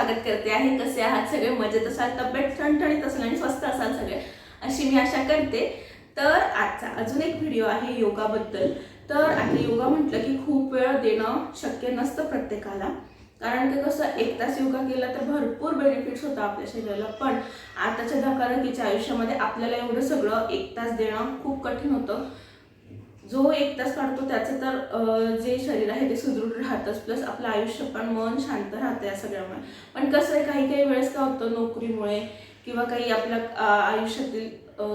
स्वागत करते आहे. कसे आहात सगळे? मजेत असाल? तब्येत ठणठणीत असाल आणि स्वस्त असाल सगळे? अशी मी आशा करते. तर आजचा अजून एक व्हिडिओ आहे योगाबद्दल. तर आता योगा म्हटलं की खूप वेळ देणं शक्य नसतं प्रत्येकाला. कारण की कसं एक तास योगा केला तर भरपूर बेनिफिट्स होतं आपल्या शरीराला. पण आताच्या धकाधकीच्या आयुष्यामध्ये आपल्याला एवढं सगळं एक तास देणं खूप कठीण होतं. जो एक तास काढतो त्याचं तर जे शरीर आहे ते सुदृढ राहतंच. प्लस आपलं आयुष्य पण मन शांत राहतं या सगळ्यामुळे. पण कसं आहे काही काही वेळेस काय होतं नोकरीमुळे किंवा काही आपल्या आयुष्यातील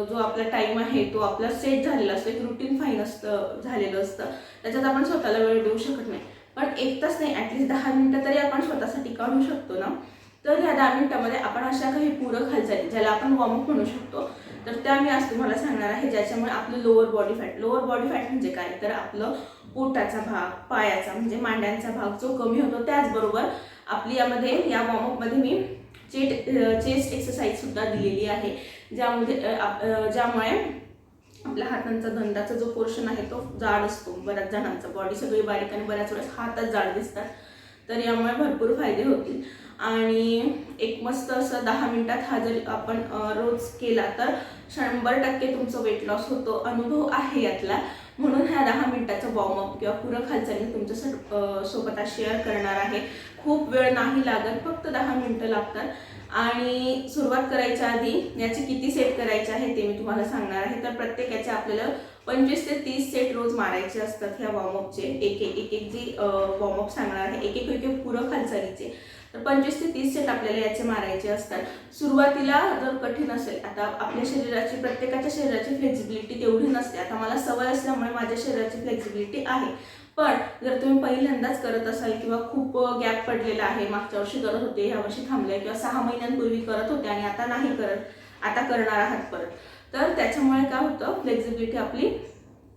जो आपला टाईम आहे तो आपला सेट झालेला असतो. एक रुटीन फाईन असतं झालेलं असतं. त्याच्यात आपण स्वतःला वेळ देऊ शकत नाही. पण एक तास नाही ॲटलिस्ट दहा मिनटं तरी आपण स्वतःसाठी काढू शकतो ना. तर ह्या दहा मिनटामध्ये आपण अशा काही पूरक हालचाली ज्याला आपण वॉर्मअप म्हणू शकतो. तर त्या मी आज तुम्हाला सांगणार आहे ज्याच्यामुळे आपलं lower body fat lower body fat म्हणजे काय? तर आपलं पोटाचा भाग पायाचा म्हणजे मांड्यांचा भाग जो कमी होतो त्याचबरोबर आपली यामध्ये या वॉर्मअपमध्ये मी चेट चेस्ट एक्सरसाइज सुद्धा दिलेली आहे. ज्यामध्ये आप- ज्यामुळे आपल्या हातांचा धंदाचा जो पोर्शन आहे तो जाड असतो. बऱ्याच जणांचा बॉडी सगळी बारीक आणि बऱ्याच वेळेस हातच जाड दिसतात. तर यामुळे भरपूर फायदे होतील. आणि एक मस्त असं दहा मिनिटात हा जर आपण रोज केला तर शंभर टक्के तुमचं वेट लॉस होतो अनुभव आहे यातला. म्हणून ह्या दहा मिनिटाचा वॉर्मअप किंवा पूरक हालचाली तुमच्यासोबत आज शेअर करणार आहे. खूप वेळ नाही लागत फक्त दहा मिनिटं लागतात. आणि सुरुवात करायच्या आधी याचे किती सेट करायचे आहे ते मी तुम्हाला सांगणार आहे. तर प्रत्येक याचे आपल्याला पंचवीस ते तीस सेट रोज मारायचे असतात ह्या वॉर्मअपचे एक एक एक एक जी वॉर्मअप सांगणार आहे. एक एक एक एक पूरक हालचालीचे तर पंचवीस ते तीस सेट आपल्याला याचे मारायचे असतात. सुरुवातीला जर कठीण असेल आता आपल्या शरीराची प्रत्येकाच्या शरीराची फ्लेक्झिबिलिटी तेवढी नसते. आता मला सवय असल्यामुळे माझ्या शरीराची फ्लेक्झिबिलिटी आहे. पण जर तुम्ही पहिल्यांदाच करत असाल किंवा खूप गॅप पडलेला आहे मागच्या वर्षी करत होते ह्या वर्षी थांबले किंवा सहा महिन्यांपूर्वी करत होते आणि आता नाही करत आता करणार आहात परत. तर त्याच्यामुळे काय होतं फ्लेक्झिबिलिटी आपली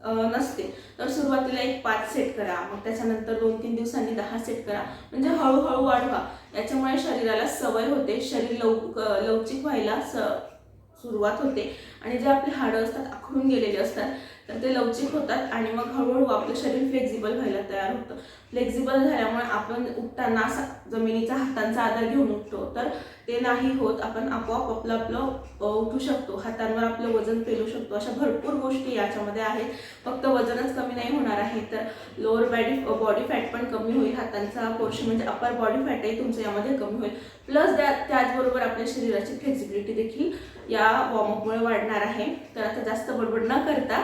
नसते. तर सुरुवातीला एक पाच सेट करा मग त्याच्यानंतर दोन तीन दिवसांनी दहा सेट करा. म्हणजे हळूहळू वाढवा. याच्यामुळे शरीराला सवय होते शरीर लवक लवचिक व्हायला स सुरुवात होते. आणि जे आपले हाडं असतात आखडून गेलेले असतात तर ते लवचिक होतात आणि मग हळूहळू आपलं शरीर फ्लेक्झिबल व्हायला तयार होतं. फ्लेक्झिबल झाल्यामुळे आपण उठताना जमिनीचा हातांचा आधार घेऊन उठतो. तर ते नाही होत आपण आपोआप आपलं आपलं उठू शकतो. हातांवर आपलं वजन पेलू शकतो. अशा भरपूर गोष्टी याच्यामध्ये आहेत. फक्त वजनच कमी नाही होणार आहे. तर लोअर बॉडी बॉडी फॅट पण कमी होईल. हातांचा पोर्शन म्हणजे अपर बॉडी फॅटही तुमचं यामध्ये कमी होईल. प्लस त्या त्याचबरोबर आपल्या शरीराची फ्लेक्झिबिलिटी देखील या वॉर्मअपमुळे वाढणार आहे. तर आता जास्त बडबड न करता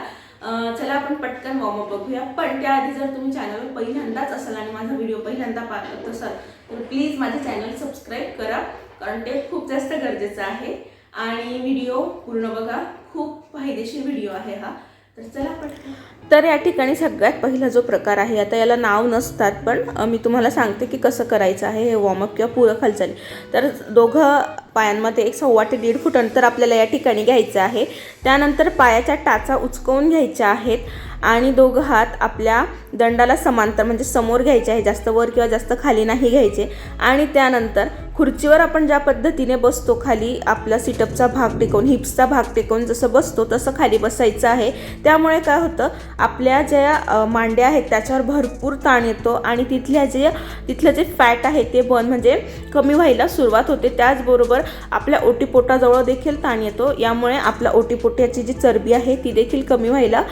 चला आपण पटकन वॉर्मअप बघूया. पण त्याआधी जर तुम्ही चॅनलवर पहिल्यांदाच असाल आणि माझा व्हिडिओ पहिल्यांदा पाहत असाल तर प्लीज माझे चॅनल सबस्क्राईब करा. कारण ते खूप जास्त गरजेचं आहे. आणि व्हिडिओ पूर्ण बघा. खूप फायदेशीर व्हिडिओ आहे हा. तर चला पटकन. तर या ठिकाणी सगळ्यात पहिला जो प्रकार आहे आता याला नाव नसतात पण मी तुम्हाला सांगते की कसं करायचं आहे हे वॉर्मअप किंवा पूरक हालचाली तर दोघं पायांमध्ये एक सव्वा ते दीड फूट अंतर आपल्याला या ठिकाणी घ्यायचं आहे. त्यानंतर पायाच्या टाचा उचकवून घ्यायच्या आहेत आणि दोघं हात आपल्या दंडाला समांतर म्हणजे समोर घ्यायचे आहे जास्त वर किंवा जास्त खाली नाही घ्यायचे. आणि त्यानंतर खुर्चीवर आपण ज्या पद्धतीने बसतो खाली आपला सिटअपचा भाग टेकवून हिप्सचा भाग टेकवून जसं बसतो तसं खाली बसायचं आहे. त्यामुळे काय होतं आपल्या ज्या मांड्या आहेत त्याच्यावर भरपूर ताण येतो आणि तिथल्या जे तिथलं जे फॅट आहे ते बन म्हणजे कमी व्हायला सुरुवात होते. त्याचबरोबर आपल्या ओटीपोटाजवळ देखील ताण येतो. यामुळे आपल्या ओटीपोट्याची जी चरबी आहे ती देखील कमी व्हायला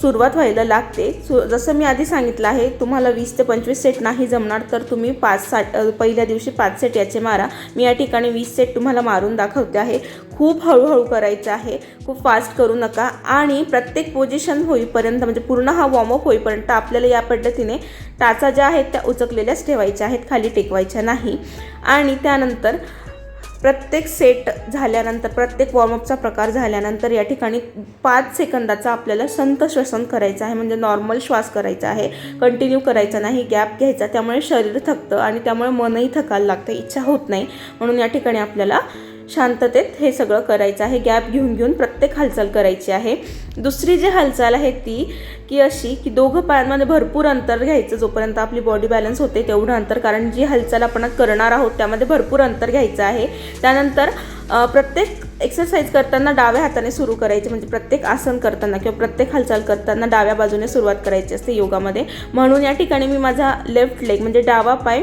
सुरुवात व्हायला लागते. सु जसं मी आधी सांगितलं आहे तुम्हाला वीस ते पंचवीस सेट नाही जमणार तर तुम्ही पाच साठ पहिल्या दिवशी पाच सेट याचे मारा. मी या ठिकाणी वीस सेट तुम्हाला मारून दाखवते आहे. खूप हळूहळू करायचं आहे. खूप फास्ट करू नका. आणि प्रत्येक पोझिशन होईपर्यंत म्हणजे पूर्ण हा वॉर्मअप होईपर्यंत आपल्याला या पद्धतीने टाचा ज्या आहेत त्या उचकलेल्याच ठेवायच्या आहेत खाली टेकवायच्या नाही. आणि त्यानंतर प्रत्येक सेट झाल्यानंतर प्रत्येक वॉर्मअपचा प्रकार झाल्यानंतर या ठिकाणी पाच सेकंदाचा आपल्याला संत श्वसन करायचं आहे. म्हणजे नॉर्मल श्वास करायचा आहे. कंटिन्यू करायचा नाही. गॅप घ्यायचा. त्यामुळे शरीर थकतं आणि त्यामुळे मनही थकायला लागतं. इच्छा होत नाही. म्हणून या ठिकाणी आपल्याला शांततेत हे सगळं करायचं आहे. गॅप घेऊन घेऊन प्रत्येक हालचाल करायची आहे. दुसरी जी हालचाल आहे ती की अशी की दोघं पायांमध्ये भरपूर अंतर घ्यायचं जोपर्यंत आपली बॉडी बॅलन्स होते तेवढं अंतर. कारण जी हालचाल आपण करणार आहोत त्यामध्ये भरपूर अंतर घ्यायचं आहे. त्यानंतर प्रत्येक एक्सरसाइज करताना डाव्या हाताने सुरू करायचे. म्हणजे प्रत्येक आसन करताना किंवा प्रत्येक हालचाल करताना डाव्या बाजूने सुरुवात करायची असते योगामध्ये. म्हणून या ठिकाणी मी माझा लेफ्ट लेग म्हणजे डावा पाय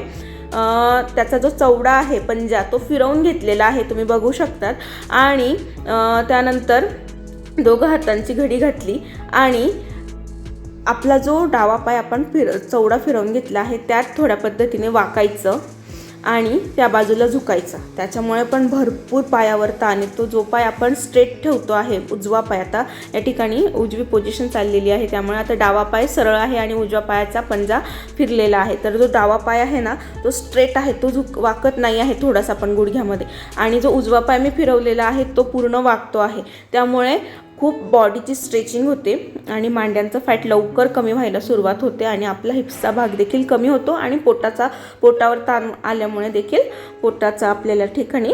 त्याचा जो चौडा आहे पंजा तो फिरवून घेतलेला आहे तुम्ही बघू शकतात. आणि त्यानंतर दोघं हातांची घडी घातली आणि आपला जो डावा पाय आपण फिर चौडा फिरवून घेतला आहे त्यात थोड्या पद्धतीने वाकायचं. आणि त्या बाजूला झुकायचा. त्याच्यामुळे पण भरपूर पायावर ताण येतो जो पाय आपण स्ट्रेट ठेवतो आहे उजवा पाय आता या ठिकाणी उजवी पोझिशन चाललेली आहे. त्यामुळे आता डावा पाय सरळ आहे आणि उजव्या पायाचा पंजा फिरलेला आहे. तर जो डावा पाय आहे ना तो स्ट्रेट आहे. तो झुक वाकत नाही आहे थोडासा पण गुडघ्यामध्ये. आणि जो उजवा पाय मी फिरवलेला आहे तो पूर्ण वाकतो आहे. त्यामुळे खूप बॉडीची स्ट्रेचिंग होते आणि मांड्यांचं फॅट लवकर कमी व्हायला सुरुवात होते आणि आपला हिप्सचा भाग देखील कमी होतो आणि पोटाचा पोटावर ताण आल्यामुळे देखील पोटाचा आपल्याला ठिकाणी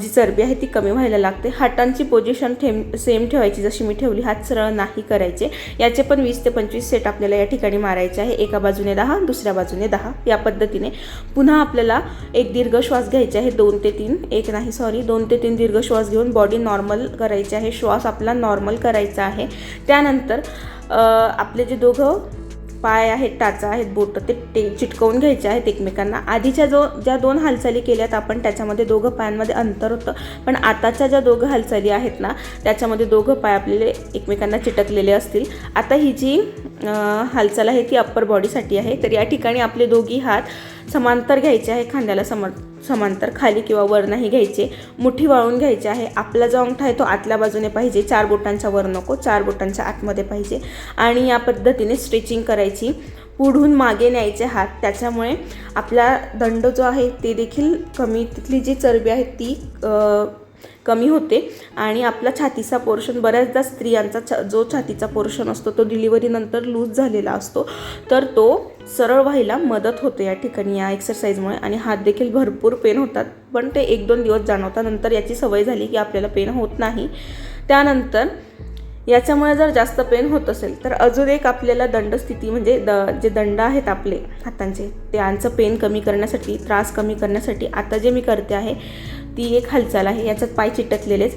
जी चरबी आहे ती कमी व्हायला लागते. हातांची पोझिशन ठेम सेम ठेवायची जशी मी ठेवली हात सरळ नाही करायचे. याचे पण वीस ते पंचवीस सेट आपल्याला या ठिकाणी मारायचे आहे. एका बाजूने दहा दुसऱ्या बाजूने दहा. या पद्धतीने पुन्हा आपल्याला एक दीर्घ श्वास घ्यायचा आहे. दोन ते तीन. एक नाही सॉरी दोन ते तीन दीर्घ श्वास घेऊन बॉडी नॉर्मल करायची आहे. श्वास आपला नॉर्मल करायचा आहे. त्यानंतर आपले जे दोघं पाय आहेत टाचा आहेत बोटं ते ते चिटकवून घ्यायचे आहेत एकमेकांना. आधीच्या जो ज्या दोन हालचाली केल्यात आपण त्याच्यामध्ये दोघं पायांमध्ये अंतर होतं. पण आताच्या ज्या दोघं हालचाली आहेत ना त्याच्यामध्ये दोघं पाय आपले एकमेकांना चिटकलेले असतील. आता ही जी हालचाल आहे ती अप्पर बॉडीसाठी आहे. तर या ठिकाणी आपले दोघी हात समांतर घ्यायचे आहे. खांद्याला सम समांतर खाली किंवा वर नाही घ्यायचे. मुठी वाळून घ्यायची आहे. आपला जो अंगठा आहे तो आतल्या बाजूने पाहिजे. चार बोटांच्या वर नको. चार बोटांच्या आतमध्ये पाहिजे. आणि या पद्धतीने स्ट्रेचिंग करायची. पुढून मागे न्यायचे हात. त्याच्यामुळे आपला दंड जो आहे ते देखील कमी तिथली जी चरबी आहे ती कमी होते. आणि आपला छातीचा पोर्शन बऱ्याचदा स्त्रियांचा छ जो छातीचा पोर्शन असतो तो डिलिव्हरीनंतर लूज झालेला असतो. तर तो सरळ व्हायला मदत होते या ठिकाणी या एक्सरसाइजमुळे आणि हात देखील भरपूर पेन होतात. पण ते एक दोन दिवस जाणवतात नंतर याची सवय झाली की आपल्याला पेन होत नाही. त्यानंतर याच्यामुळे जर जास्त पेन होत असेल तर अजून एक आपल्याला दंडस्थिती म्हणजे द जे दंड आहेत आपले हातांचे त्यांचं पेन कमी करण्यासाठी त्रास कमी करण्यासाठी आता जे मी करते आहे ती एक हालचाल आहे. याच्यात पाय चिटकलेलेच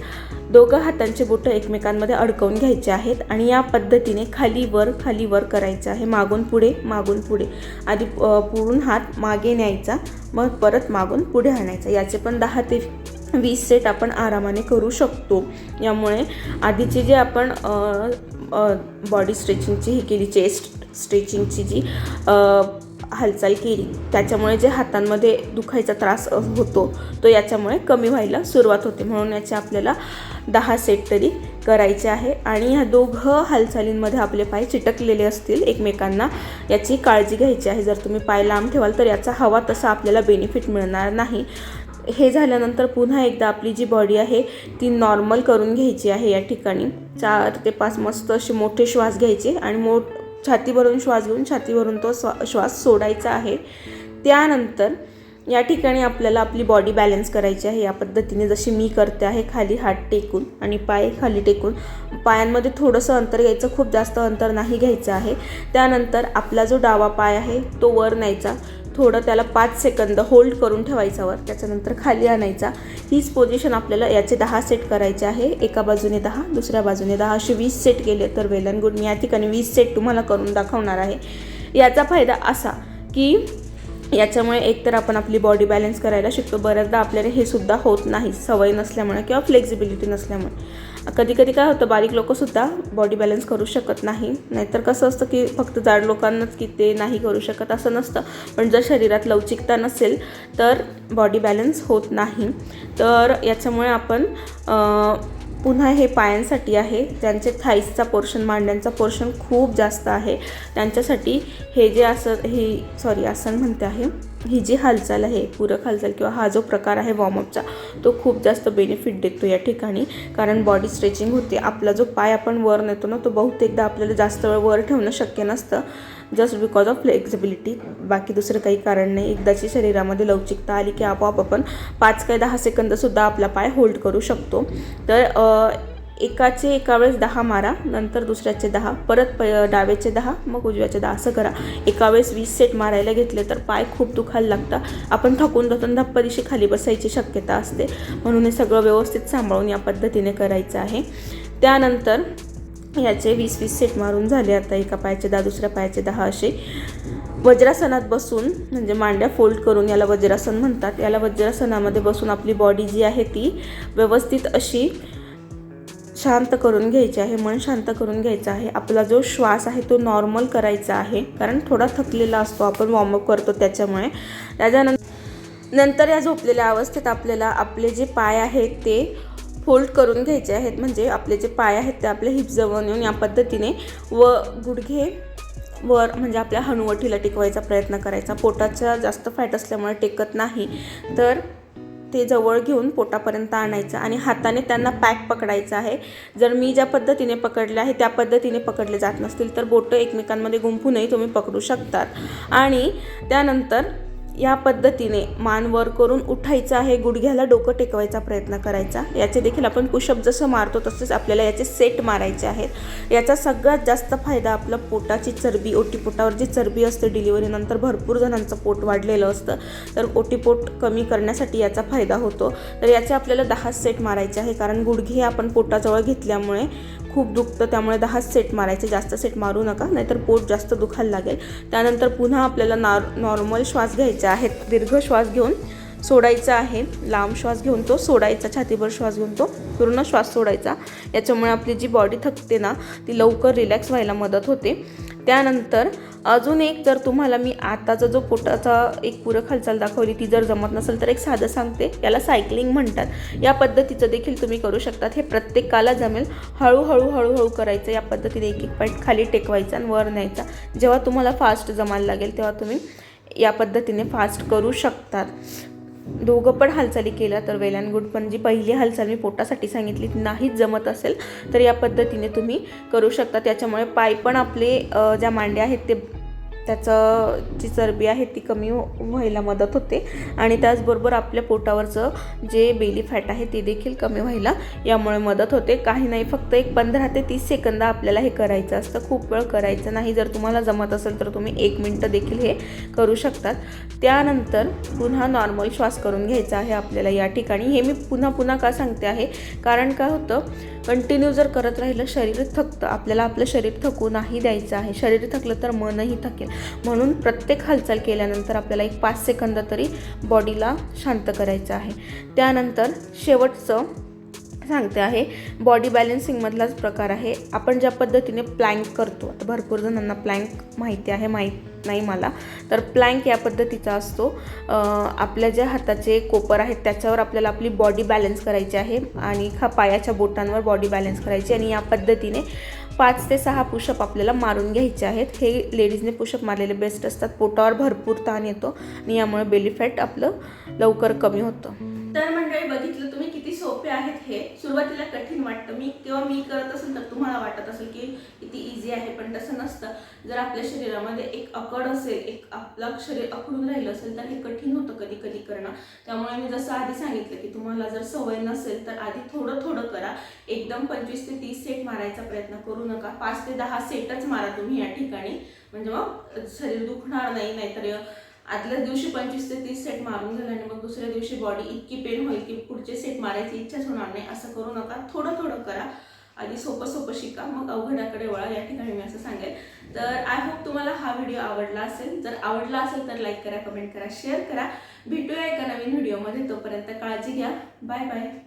दोघं हातांचे बोटं एकमेकांमध्ये अडकवून घ्यायचे आहेत आणि या पद्धतीने खाली वर खाली वर करायचं आहे. मागून पुढे मागून पुढे. आधी पुरून पुढून हात मागे न्यायचा मग परत मागून पुढे आणायचा. याचे पण दहा ते वीस सेट आपण आरामाने करू शकतो. यामुळे आधीचे जे आपण बॉडी स्ट्रेचिंगची ही केली चेस्ट स्ट्रेचिंगची जी हालचाल केली. त्याच्यामुळे जे हातांमध्ये दुखायचा त्रास होतो तो याच्यामुळे कमी व्हायला सुरुवात होते. म्हणून याचे आपल्याला दहा सेट तरी करायचे आहे आणि ह्या दोघं हालचालींमध्ये आपले पाय चिटकलेले असतील एकमेकांना याची काळजी घ्यायची आहे. जर तुम्ही पाय लांब ठेवाल तर याचा हवा तसा आपल्याला बेनिफिट मिळणार नाही. हे झाल्यानंतर पुन्हा एकदा आपली जी बॉडी आहे ती नॉर्मल करून घ्यायची आहे या ठिकाणी. चार ते पाच मस्त असे मोठे श्वास घ्यायचे आणि मोठ छातीवरून श्वास घेऊन छातीभरून तो स्वा श्वास सोडायचा आहे. त्यानंतर या ठिकाणी आपल्याला आपली बॉडी बॅलन्स करायची आहे. या पद्धतीने जशी मी करते आहे खाली हात टेकून आणि पाय खाली टेकून पायांमध्ये थोडंसं अंतर घ्यायचं खूप जास्त अंतर नाही घ्यायचं आहे. त्यानंतर आपला जो डावा पाय आहे तो वर न्यायचा. थोडं त्याला पाच सेकंद होल्ड करून ठेवायचा वर त्याच्यानंतर खाली आणायचा. हीच पोझिशन आपल्याला याचे दहा सेट करायचे आहे. एका बाजूने दहा दुसऱ्या बाजूने दहा. असे वीस सेट केले तर वेल अँड गुड मी या ठिकाणी वीस सेट तुम्हाला करून दाखवणार आहे. याचा फायदा असा की याच्यामुळे एकतर आपण आपली बॉडी बॅलन्स करायला शिकतो. बऱ्याचदा आपल्याला हे सुद्धा होत नाही. सवय नसल्यामुळे किंवा फ्लेक्झिबिलिटी नसल्यामुळे. कधी कधी काय होतं बारीक लोकंसुद्धा बॉडी बॅलन्स करू शकत नाही. नाहीतर कसं असतं की फक्त जाड लोकांनाच की ते नाही करू शकत असं नसतं. पण जर शरीरात लवचिकता नसेल तर बॉडी बॅलन्स होत नाही. तर याच्यामुळे आपण पुन्हा हे पायांसाठी आहे. ज्यांचे थाईसचा पोर्शन मांड्यांचा पोर्शन खूप जास्त आहे. त्यांच्यासाठी हे जे असं हे सॉरी आसन म्हणते आहे. ही जी हालचाल आहे पूरक हालचाल किंवा हा जो प्रकार आहे वॉर्मअपचा तो खूप जास्त बेनिफिट देतो या ठिकाणी. कारण बॉडी स्ट्रेचिंग होते आपला जो पाय आपण वर नेतो ना तो बहुतेकदा आपल्याला जास्त वेळ वर ठेवणं शक्य नसतं. जस्ट बिकॉज ऑफ फ्लेक्झिबिलिटी बाकी दुसरं काही कारण नाही. एकदाची शरीरामध्ये लवचिकता आली की आपोआप आपण पाच काय दहा सेकंदसुद्धा आपला पाय होल्ड करू शकतो. तर एकाचे एका वेळेस दहा मारा नंतर दुसऱ्याचे दहा परत प डावेचे दहा मग उजव्याचे दहा असं करा. एका वेळेस वीस सेट मारायला घेतले तर पाय खूप दुखायला लागतात. आपण थकून जातून धप्प दिवशी खाली बसायची शक्यता असते. म्हणून हे सगळं व्यवस्थित सांभाळून या पद्धतीने करायचं आहे. त्यानंतर याचे वीस वीस सेट मारून झाले आता एका पायाचे दहा दुसऱ्या पायाचे दहा असे. वज्रासनात बसून म्हणजे मांड्या फोल्ड करून याला वज्रासन म्हणतात. याला वज्रासनामध्ये बसून आपली बॉडी जी आहे ती व्यवस्थित अशी शांत करून घ्यायचे आहे मन शांत करून घ्यायचं आहे. आपला जो श्वास आहे तो नॉर्मल करायचा आहे. कारण थोडा थकलेला असतो आपण वॉर्मअप करतो त्याच्यामुळे. त्याच्यानंतर नंतर या झोपलेल्या अवस्थेत आपल्याला आपले जे पाय आहेत ते फोल्ड करून घ्यायचे आहेत. म्हणजे आपले जे पाय आहेत ते आपले हिपजवळ येऊन या पद्धतीने व गुडघे वर म्हणजे आपल्या हनुवटीला टिकवायचा प्रयत्न करायचा. पोटाचा जास्त फॅट असल्यामुळे टेकत नाही. तर ते जवळ घेऊन पोटापर्यंत आणायचं आणि हाताने त्यांना पॅक पकडायचं आहे. जर मी ज्या पद्धतीने पकडले आहे त्या पद्धतीने पकडले जात नसतील तर बोटं एकमेकांमध्ये गुंफूनही तुम्ही पकडू शकतात. आणि त्यानंतर या पद्धतीने मान वर करून उठायचं आहे गुडघ्याला डोकं टेकवायचा प्रयत्न करायचा. याचे देखील आपण पुशअप जसं मारतो तसेच आपल्याला याचे सेट मारायचे आहेत. याचा सगळ्यात जास्त फायदा आपला पोटाची चरबी ओटीपोटावर जी चरबी असते डिलिव्हरीनंतर भरपूर जणांचं पोट वाढलेलं असतं. तर ओटीपोट कमी करण्यासाठी याचा फायदा होतो. तर याचे आपल्याला दहा सेट मारायचे आहे कारण गुडघे आपण पोटाजवळ घेतल्यामुळे खूप दुखतं त्यामुळे दहा सेट मारायचे. जास्त सेट मारू नका नाहीतर पोट जास्त दुखायला लागेल. त्यानंतर पुन्हा आपल्याला नॉर नॉर्मल श्वास घ्यायचा आहे दीर्घ श्वास घेऊन सोडायचा आहे. लांब श्वास घेऊन तो सोडायचा छातीभर श्वास घेऊन तो पूर्ण श्वास सोडायचा. याच्यामुळे आपली जी बॉडी थकते ना ती लवकर रिलॅक्स व्हायला मदत होते. त्यानंतर अजून एक जर तुम्हाला मी आताचा जो पोटाचा एक पूरक हालचाल दाखवली ती जर जमत नसेल तर एक साधं सांगते. याला सायकलिंग म्हणतात. या पद्धतीचं देखील तुम्ही करू शकतात. हे प्रत्येकाला जमेल. हळूहळू हळूहळू करायचं. या पद्धतीने एक एक पॉईंट खाली टेकवायचा आणि वर न्यायचा. जेव्हा तुम्हाला फास्ट जमायला लागेल तेव्हा तुम्ही या पद्धतीने फास्ट करू शकतात. दोघं पण हालचाली केल्या तर वेल अँड गुड पण जी पहिली हालचाल मी पोटासाठी सांगितली ती नाहीच जमत असेल तर या पद्धतीने तुम्ही करू शकता. त्याच्यामुळे पाय पण आपले ज्या मांड्या आहेत ते त्याचं जी चरबी आहे ती कमी हो- व्हायला मदत होते. आणि त्याचबरोबर आपल्या पोटावरचं जे बेली फॅट आहे ते देखील कमी व्हायला यामुळे मदत होते. काही नाही फक्त एक पंधरा ते तीस सेकंद आपल्याला हे करायचं असतं. खूप वेळ करायचं नाही. जर तुम्हाला जमत असेल तर तुम्ही एक मिनटं देखील हे करू शकतात. त्यानंतर पुन्हा नॉर्मल श्वास करून घ्यायचा आहे आपल्याला या ठिकाणी. हे मी पुन्हा पुन्हा का सांगते आहे? कारण काय होतं कंटिन्यू जर करत राहिलं शरीर थकतं. आपल्याला आपलं शरीर थकू नाही द्यायचं आहे. शरीर थकलं तर मनही थकेल. म्हणून प्रत्येक हालचाल केल्यानंतर आपल्याला एक पाच सेकंद तरी बॉडीला शांत करायचं आहे. त्यानंतर शेवटचं सांगते आहे बॉडी बॅलन्सिंगमधलाच प्रकार आहे. आपण ज्या पद्धतीने प्लँक करतो आता भरपूर जणांना प्लँक माहिती आहे माहीत नाही मला तर प्लँक या पद्धतीचा असतो. आपल्या ज्या हाताचे कोपर आहेत त्याच्यावर आपल्याला आपली बॉडी बॅलन्स करायची आहे आणि खा पायाच्या बोटांवर बॉडी बॅलन्स करायची आणि या पद्धतीने पाच ते सहा पुषप आपल्याला मारून घ्यायचे आहेत. हे लेडीजने पुशअप मारलेले बेस्ट असतात. पोटावर भरपूर ताण येतो आणि यामुळे बेली फॅट आपलं लवकर कमी होतं. हे सुरुवातीला कठीण वाटतं. मी किंवा मी करत असेल तर तुम्हाला वाटत असेल की किती इझी आहे पण तसं नसतं. जर आपल्या शरीरामध्ये एक अकड असेल एक आपलं शरीर अकडून राहिलं असेल तर हे कठीण होतं कधी कधी करणं. त्यामुळे मी जसं आधी सांगितलं की तुम्हाला जर सवय नसेल तर आधी थोडं थोडं करा. एकदम पंचवीस ते तीस सेट मारायचा प्रयत्न करू नका. पाच ते दहा सेटच मारा तुम्ही या ठिकाणी. म्हणजे मग शरीर दुखणार नाही नाहीतर आदल्याच दिवशी पंचवीस ते तीस सेट मारून झालं आणि मग दुसऱ्या दिवशी बॉडी इतकी पेन होईल की पुढचे सेट मारायची इच्छाच होणार नाही. असं करू नका. थोडं थोडं करा. आधी सोपं सोपं शिका. मग अवघडाकडे वळा या ठिकाणी मी असं सांगेल. तर आय होप तुम्हाला हा व्हिडिओ आवडला असेल. जर आवडला असेल तर लाईक करा कमेंट करा शेअर करा. भेटूया एका नवीन व्हिडिओमध्ये तोपर्यंत काळजी घ्या. Bye bye